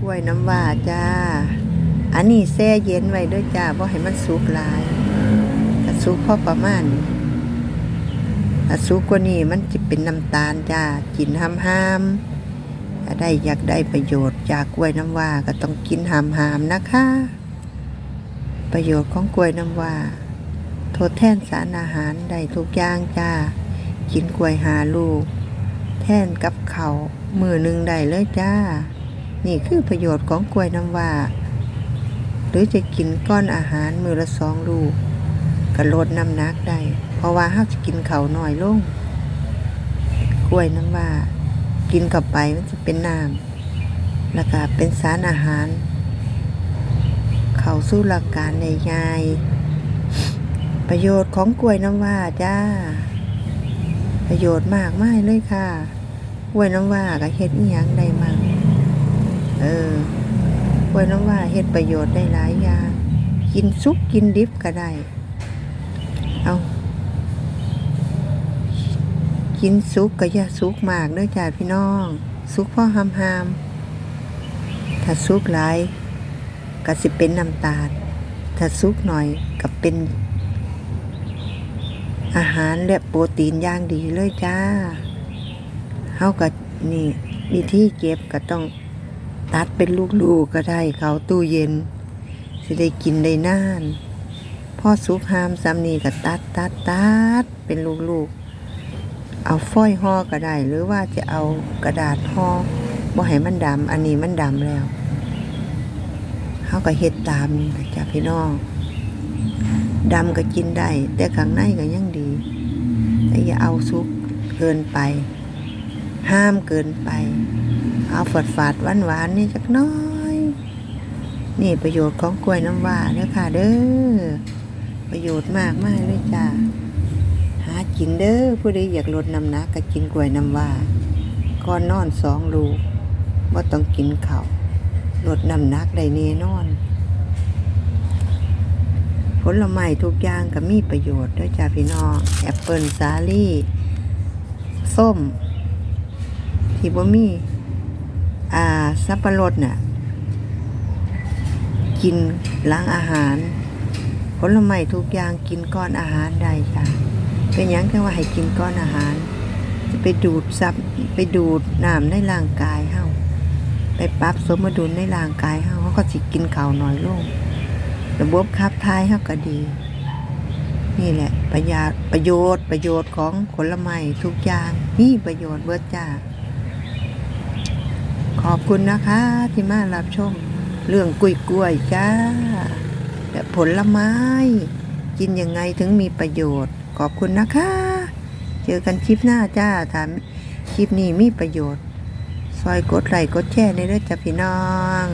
กล้วยน้ำว้าจ้า อันนี้แช่เย็นไว้ด้วยจ้าบ่ให้มันสุกหลายถ้าสุกพอประมาณถ้าสุกกว่านี้มันจะเป็นน้ำตาลจ้ากินห้ามห้ามถ้าได้อยากได้ประโยชน์จากกล้วยน้ำว้าก็ต้องกินห้ามห้ามนะคะ ประโยชน์ของกล้วยน้ำว้าทดแทนสารอาหารได้ทุกอย่างจ้า กินกล้วยหาลูก แทนกับเขามือหนึ่งได้เลยจ้า นี่คือประโยชน์ของกล้วยน้ำว้าหรือจะกินก้อนอาหารมือละสองลูกก็ลดน้ำหนักได้ เพราะว่าเฮาจะกินเขาวน้อยลง กล้วยน้ำว้ากินเข้าไปมันจะเป็นน้ำแล้วก็เป็นสารอาหาร เขาสู่ร่างกายในง่ายประโยชน์ของกล้วยน้ำว้าจ้า ประโยชน์มากมายเลยค่ะ กล้วยน้ำว้าก็เฮ็ดอีหยังได้มั่ง เออกล้วยน้ำว้าเฮ็ดประโยชน์ได้หลายอย่าง กินสุกกินดิบก็ได้ เอากินสุกก็อย่าสุกมากเด้อจ้าพี่น้องสุกพ่อหามหามถ้าสุกหลายก็สิเป็นน้ำตาล ถ้าสุกหน่อยก็เป็น อาหารและโปรตีนอย่างดีเลยจ้าเฮาก็นี่วิธีเก็บก็ต้อง ตัดเป็นลูกๆก็ได้เขาตู้เย็น สิได้กินได้นานพอสุกหามซ้ำนี่ก็ตัดตัดตัดเป็นลูกๆ เอาฝ้อยห่อก็ได้ หรือว่าจะเอากระดาษห่อบ่ให้มันดำ อันนี้มันดำแล้วเฮาก็เฮ็ดตามนี่นะจ้าพี่น้องดำก็กินได้ แต่ข้างในก็ยังดี แต่อย่าเอาซุกเกินไป ห้ามเกินไป เอาฝาดฝาดหวานหวานนี่จักน้อย นี่ประโยชน์ของกล้วยน้ำว้าเด้อค่ะเด้อ ประโยชน์มากมากเลยจ้าหากินเด้อผู้ใดอยากลดน้ำหนักก็กินกล้วยน้ำว้าก่อนนอนสองลูกว่าต้องกินข้าวลดน้ำหนักได้แน่นอน ผลไม้ทุกอย่างก็มีประโยชน์ด้วยจ้าพี่น้องแอปเปิลสาลี่ส้ม ที่บ่มีอ่าสับปะรดน่ะกินหล้างอาหาร ผลไม้ทุกอย่างกินก้อนอาหารได้จ้ะเป็นยังแค่ว่าให้กินก้อนอาหาร จะไปดูดซับไปดูดน้ำในร่างกายเฮาไปปรับสมดุลในร่างกายเฮาเขาก็สิกินข้าวน้อยลงระบบขับถ่ายเฮาก็ดี นี่แหละประหยัดประโยชน์ประโยชน์ของผลไม้ทุกอย่างมีประโยชน์เบิดจ้า ขอบคุณนะคะ ที่มารับชม เรื่องกล้วยกล้วยจ้าและผลไม้ กินยังไงถึงมีประโยชน์ ขอบคุณนะคะ เจอกันคลิปหน้าจ้าถามคลิปนี้มีประโยชน์ ซอยกดไลค์กดแชร์ในเรื่องจ้าพี่น้อง